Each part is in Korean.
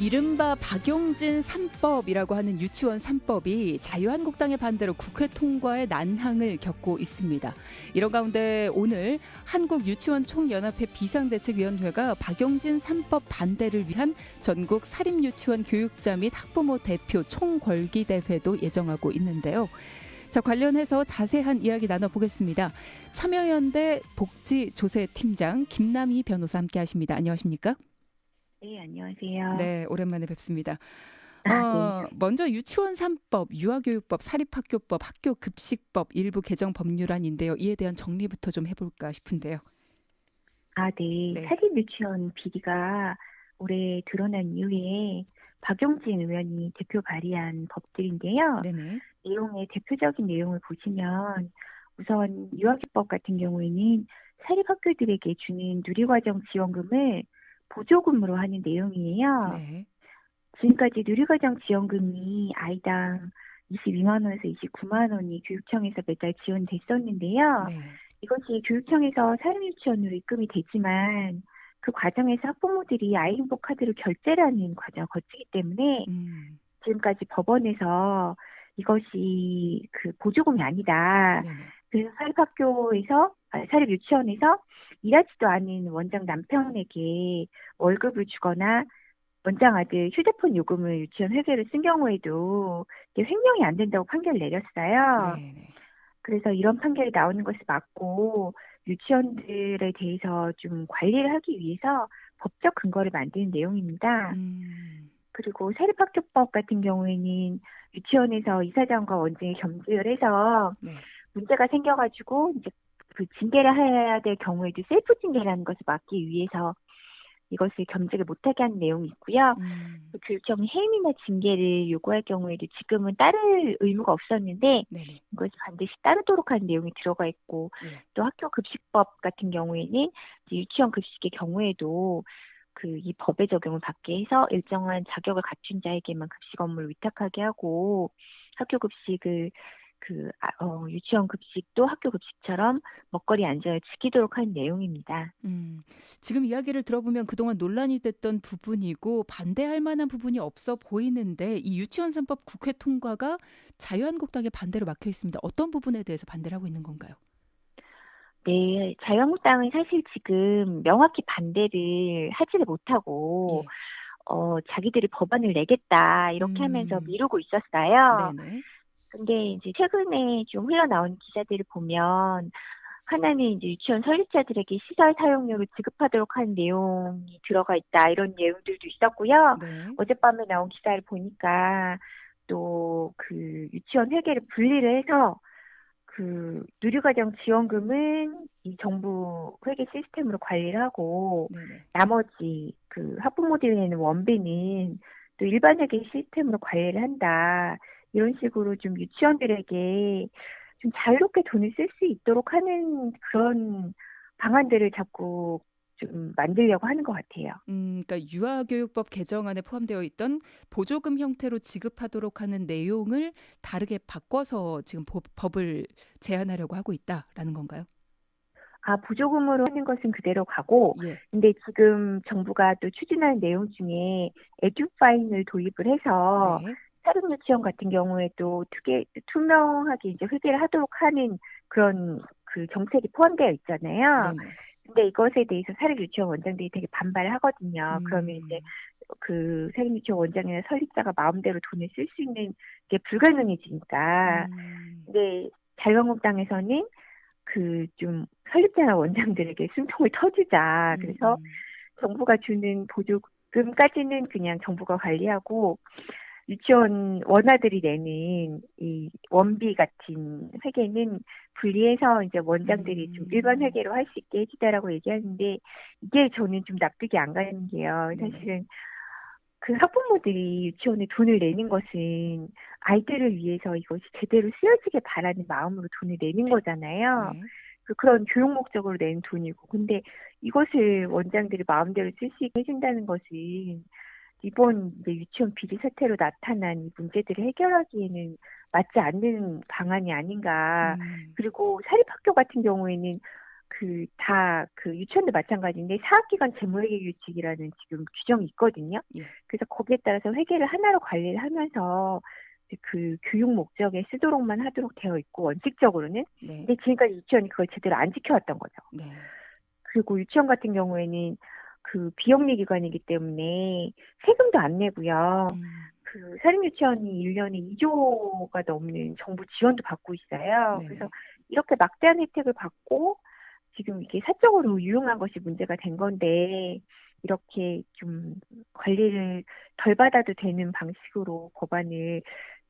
이른바 박용진 3법이라고 하는 유치원 3법이 자유한국당의 반대로 국회 통과의 난항을 겪고 있습니다. 이런 가운데 오늘 한국유치원총연합회 비상대책위원회가 박용진 3법 반대를 위한 전국 사립유치원 교육자 및 학부모 대표 총궐기 대회도 예정하고 있는데요. 자, 관련해서 자세한 이야기 나눠보겠습니다. 참여연대 복지조세팀장 김남희 변호사 함께 하십니다. 안녕하십니까? 네, 안녕하세요. 네, 오랜만에 뵙습니다. 아, 어, 네. 먼저 유치원 3법, 유아교육법, 사립학교법, 학교급식법 일부 개정 법률안인데요. 이에 대한 정리부터 좀 해볼까 싶은데요. 아, 네. 네. 사립 유치원 비리가 올해 드러난 이후에 박용진 의원이 대표 발의한 법들인데요. 네네. 내용의 대표적인 내용을 보시면 우선 유아기법 같은 경우에는 사립학교들에게 주는 누리과정 지원금을 보조금으로 하는 내용이에요. 네. 지금까지 누리과정 지원금이 아이당 22만 원에서 29만 원이 교육청에서 매달 지원됐었는데요. 네. 이것이 교육청에서 사립유치원으로 입금이 되지만 그 과정에서 학부모들이 아이 행복 카드로 결제를 하는 과정을 거치기 때문에 음, 지금까지 법원에서 이것이 그 보조금이 아니다. 네네. 그래서 사립학교에서 아, 사립 유치원에서 일하지도 않은 원장 남편에게 월급을 주거나 원장 아들 휴대폰 요금을 유치원 회계를 쓴 경우에도 이게 횡령이 안 된다고 판결을 내렸어요. 네네. 그래서 이런 판결이 나오는 것을 막고 유치원들에 대해서 좀 관리를 하기 위해서 법적 근거를 만드는 내용입니다. 음, 그리고 사립학교법 같은 경우에는 유치원에서 이사장과 원장이 겸직을 해서 네. 문제가 생겨가지고 이제 그 징계를 해야 될 경우에도 셀프 징계라는 것을 막기 위해서 이것을 겸직을 못하게 하는 내용이 있고요. 음, 그 교육청이 해임이나 징계를 요구할 경우에도 지금은 따를 의무가 없었는데 네네. 이것이 반드시 따르도록 하는 내용이 들어가 있고 네. 또 학교 급식법 같은 경우에는 유치원 급식의 경우에도 그 이 법의 적용을 받게 해서 일정한 자격을 갖춘 자에게만 급식 업무를 위탁하게 하고 학교 급식을 그 아, 어, 유치원 급식도 학교 급식처럼 먹거리 안전을 지키도록 하는 내용입니다. 음, 지금 이야기를 들어보면 그동안 논란이 됐던 부분이고 반대할 만한 부분이 없어 보이는데 이 유치원 3법 국회 통과가 자유한국당의 반대로 막혀 있습니다. 어떤 부분에 대해서 반대를 하고 있는 건가요? 네, 자유한국당은 사실 지금 명확히 반대를 하지를 못하고 예. 어, 자기들이 법안을 내겠다 이렇게 음. 하면서 미루고 있었어요. 네네. 근데 이제 최근에 좀 흘러나온 기사들을 보면 하나는 이제 유치원 설립자들에게 시설 사용료를 지급하도록 하는 내용이 들어가 있다 이런 내용들도 있었고요. 네. 어젯밤에 나온 기사를 보니까 또 그 유치원 회계를 분리를 해서 그 누리과정 지원금은 이 정부 회계 시스템으로 관리를 하고 네네. 나머지 그 학부모들이 내는 원비는 또 일반 회계 시스템으로 관리를 한다. 이런 식으로 좀 유치원들에게 좀 자유롭게 돈을 쓸 수 있도록 하는 그런 방안들을 자꾸 좀 만들려고 하는 것 같아요. 음, 그러니까 유아교육법 개정안에 포함되어 있던 보조금 형태로 지급하도록 하는 내용을 다르게 바꿔서 지금 법, 법을 제안하려고 하고 있다라는 건가요? 아, 보조금으로 하는 것은 그대로 가고, 예. 근데 지금 정부가 또 추진하는 내용 중에 에듀파인을 도입을 해서 네. 사립 유치원 같은 경우에도 투게, 투명하게 이제 회계를 하도록 하는 그런 그 정책이 포함되어 있잖아요. 네네. 근데 이것에 대해서 사립 유치원 원장들이 되게 반발을 하거든요. 음. 그러면 이제 그 사립 유치원 원장이나 설립자가 마음대로 돈을 쓸 수 있는 게 불가능해지니까. 음, 근데 자유한국당에서는 그 좀 설립자나 원장들에게 숨통을 터주자. 음, 그래서 음. 정부가 주는 보조금까지는 그냥 정부가 관리하고 유치원 원아들이 내는 이 원비 같은 회계는 분리해서 이제 원장들이 좀 음. 일반 회계로 할 수 있게 해주다라고 얘기하는데 이게 저는 좀 납득이 안 가는 게요. 사실은 그 학부모들이 유치원에 돈을 내는 것은 아이들을 위해서 이것이 제대로 쓰여지게 바라는 마음으로 돈을 내는 거잖아요. 네. 그 그런 교육 목적으로 낸 돈이고 근데 이것을 원장들이 마음대로 쓸 수 있게 해준다는 것은 이번 이제 유치원 비리 사태로 나타난 이 문제들을 해결하기에는 맞지 않는 방안이 아닌가. 음, 그리고 사립학교 같은 경우에는 그그다그 유치원도 마찬가지인데 사학기간 재무회계 규칙이라는 지금 규정이 있거든요. 예. 그래서 거기에 따라서 회계를 하나로 관리를 하면서 그 교육 목적에 쓰도록만 하도록 되어 있고 원칙적으로는 네. 근데 지금까지 유치원이 그걸 제대로 안 지켜왔던 거죠. 네. 그리고 유치원 같은 경우에는 그 비영리 기관이기 때문에 세금도 안 내고요. 음, 그 사립유치원이 1년에 2조가 넘는 정부 지원도 받고 있어요. 네네. 그래서 이렇게 막대한 혜택을 받고 지금 이게 사적으로 유용한 것이 문제가 된 건데 이렇게 좀 관리를 덜 받아도 되는 방식으로 법안을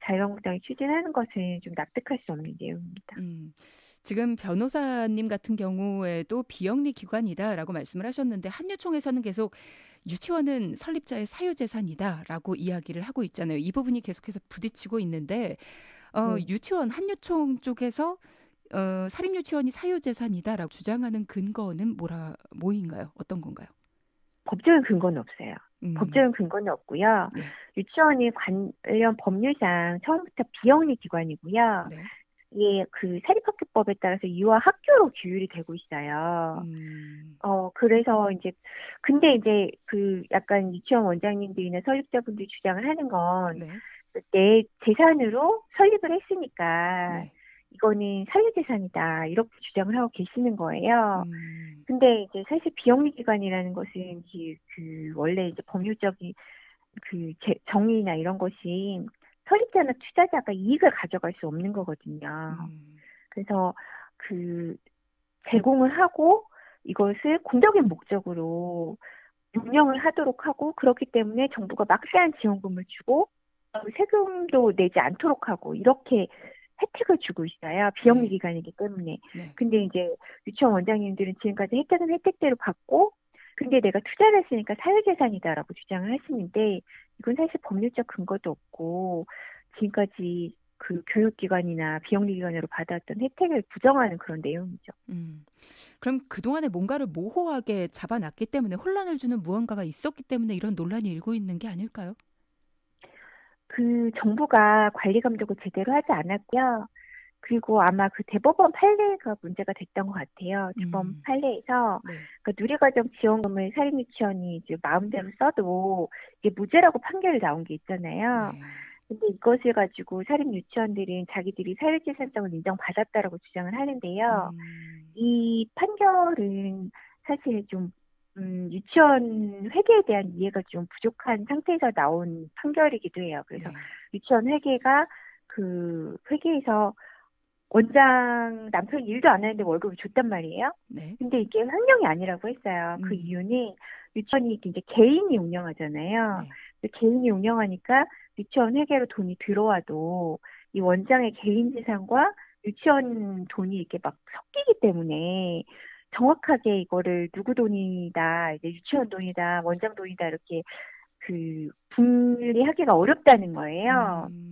자유한국당이 추진하는 것은 좀 납득할 수 없는 내용입니다. 음. 지금 변호사님 같은 경우에도 비영리 기관이다라고 말씀을 하셨는데 한유총에서는 계속 유치원은 설립자의 사유재산이다라고 이야기를 하고 있잖아요. 이 부분이 계속해서 부딪히고 있는데 어, 네. 유치원 한유총 쪽에서 어, 사립유치원이 사유재산이다라고 주장하는 근거는 뭐라 뭐인가요? 어떤 건가요? 법적인 근거는 없어요. 음, 법적인 근거는 없고요. 네. 유치원이 관련 법률상 처음부터 비영리 기관이고요. 네. 이게 그 사립학교법에 따라서 유아 학교로 규율이 되고 있어요. 음, 어, 그래서 이제, 근데 이제 그 약간 유치원 원장님들이나 설립자분들이 주장을 하는 건 네. 내 재산으로 설립을 했으니까 네. 이거는 사유재산이다. 이렇게 주장을 하고 계시는 거예요. 음, 근데 이제 사실 비영리 기관이라는 것은 그, 그 원래 이제 법률적인 그 제- 정의나 이런 것이 설립자나 투자자가 이익을 가져갈 수 없는 거거든요. 음, 그래서 그 제공을 하고 이것을 공적인 목적으로 운영을 하도록 하고 그렇기 때문에 정부가 막대한 지원금을 주고 어, 세금도 내지 않도록 하고 이렇게 혜택을 주고 있어요. 비영리 네. 기관이기 때문에. 네. 근데 이제 유치원 원장님들은 지금까지 혜택은 혜택대로 받고 근데 내가 투자를 했으니까 사유재산이다라고 주장을 하시는데 이건 사실 법률적 근거도 없고 지금까지 그 교육기관이나 비영리기관으로 받았던 혜택을 부정하는 그런 내용이죠. 음. 그럼 그동안에 뭔가를 모호하게 잡아놨기 때문에 혼란을 주는 무언가가 있었기 때문에 이런 논란이 일고 있는 게 아닐까요? 그 정부가 관리 감독을 제대로 하지 않았고요. 그리고 아마 그 대법원 판례가 문제가 됐던 것 같아요. 대법원 음. 판례에서 네. 그 누리과정 지원금을 사립유치원이 이제 마음대로 써도 이게 무죄라고 판결이 나온 게 있잖아요. 네. 근데 이것을 가지고 사립 유치원들은 자기들이 사유재산성을 인정받았다라고 주장을 하는데요. 음, 이 판결은 사실 좀 음, 유치원 회계에 대한 이해가 좀 부족한 상태에서 나온 판결이기도 해요. 그래서 네. 유치원 회계가 그 회계에서 원장 남편이 일도 안 하는데 월급을 줬단 말이에요. 네. 근데 이게 횡령이 아니라고 했어요. 그 음. 이유는 유치원이 이제 개인이 운영하잖아요. 네. 개인이 운영하니까 유치원 회계로 돈이 들어와도 이 원장의 개인 재산과 유치원 돈이 이렇게 막 섞이기 때문에 정확하게 이거를 누구 돈이다, 이제 유치원 돈이다, 원장 돈이다 이렇게 그 분리하기가 어렵다는 거예요. 음,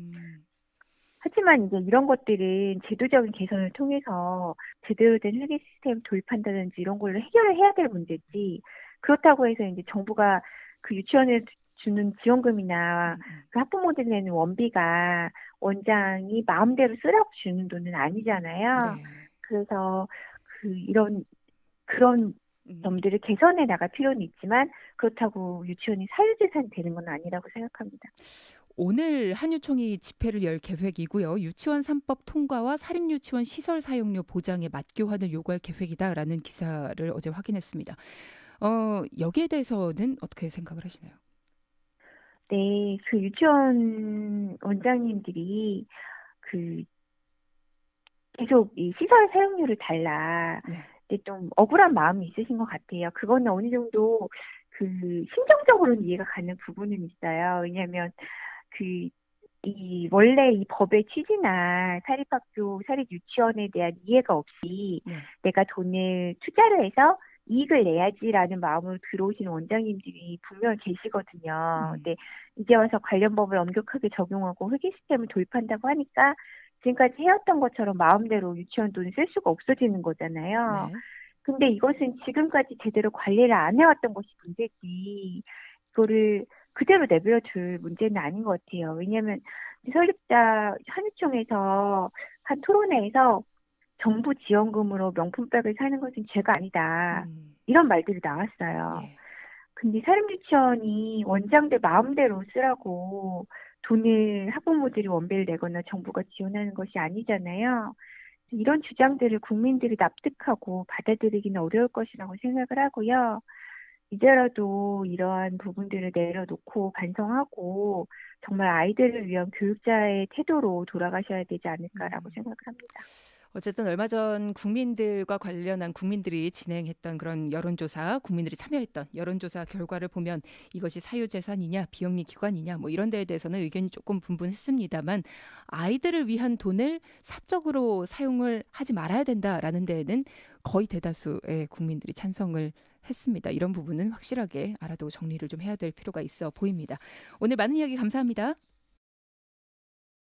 하지만 이제 이런 것들은 제도적인 개선을 통해서 제대로 된 회계 시스템 도입한다든지 이런 걸로 해결을 해야 될 문제지. 그렇다고 해서 이제 정부가 그 유치원에 주는 지원금이나 음, 그 학부모들이 내는 원비가 원장이 마음대로 쓰라고 주는 돈은 아니잖아요. 네. 그래서 그 이런 그런 음, 점들을 개선해 나갈 필요는 있지만 그렇다고 유치원이 사유재산이 되는 건 아니라고 생각합니다. 오늘 한유총이 집회를 열 계획이고요. 유치원 3법 통과와 사립유치원 시설 사용료 보장의 맞교환을 요구할 계획이다라는 기사를 어제 확인했습니다. 어, 여기에 대해서는 어떻게 생각을 하시나요? 네, 그 유치원 원장님들이 그 계속 이 시설 사용료를 달라. 네. 근데 좀 억울한 마음이 있으신 것 같아요. 그거는 어느 정도 그 심정적으로는 이해가 가는 부분은 있어요. 왜냐하면 그 이 원래 이 법의 취지나 사립학교, 사립 유치원에 대한 이해가 없이 네. 내가 돈을 투자를 해서 이익을 내야지라는 마음으로 들어오시는 원장님들이 분명 계시거든요. 음. 근데 이제 와서 관련 법을 엄격하게 적용하고 회계 시스템을 도입한다고 하니까 지금까지 해왔던 것처럼 마음대로 유치원 돈을 쓸 수가 없어지는 거잖아요. 네. 근데 이것은 지금까지 제대로 관리를 안 해왔던 것이 문제지. 이거를 그대로 내버려 둘 문제는 아닌 것 같아요. 왜냐하면 설립자 한유총에서 한 토론회에서 정부 지원금으로 명품백을 사는 것은 죄가 아니다. 음. 이런 말들이 나왔어요. 예. 근데 사립유치원이 원장들 마음대로 쓰라고 돈을 학부모들이 원비를 내거나 정부가 지원하는 것이 아니잖아요. 이런 주장들을 국민들이 납득하고 받아들이기는 어려울 것이라고 생각을 하고요. 이제라도 이러한 부분들을 내려놓고 반성하고 정말 아이들을 위한 교육자의 태도로 돌아가셔야 되지 않을까라고 음. 생각을 합니다. 어쨌든 얼마 전 국민들과 관련한 국민들이 진행했던 그런 여론조사, 국민들이 참여했던 여론조사 결과를 보면 이것이 사유재산이냐, 비영리 기관이냐, 뭐 이런 데에 대해서는 의견이 조금 분분했습니다만 아이들을 위한 돈을 사적으로 사용을 하지 말아야 된다라는 데에는 거의 대다수의 국민들이 찬성을 했습니다. 이런 부분은 확실하게 알아두고 정리를 좀 해야 될 필요가 있어 보입니다. 오늘 많은 이야기 감사합니다.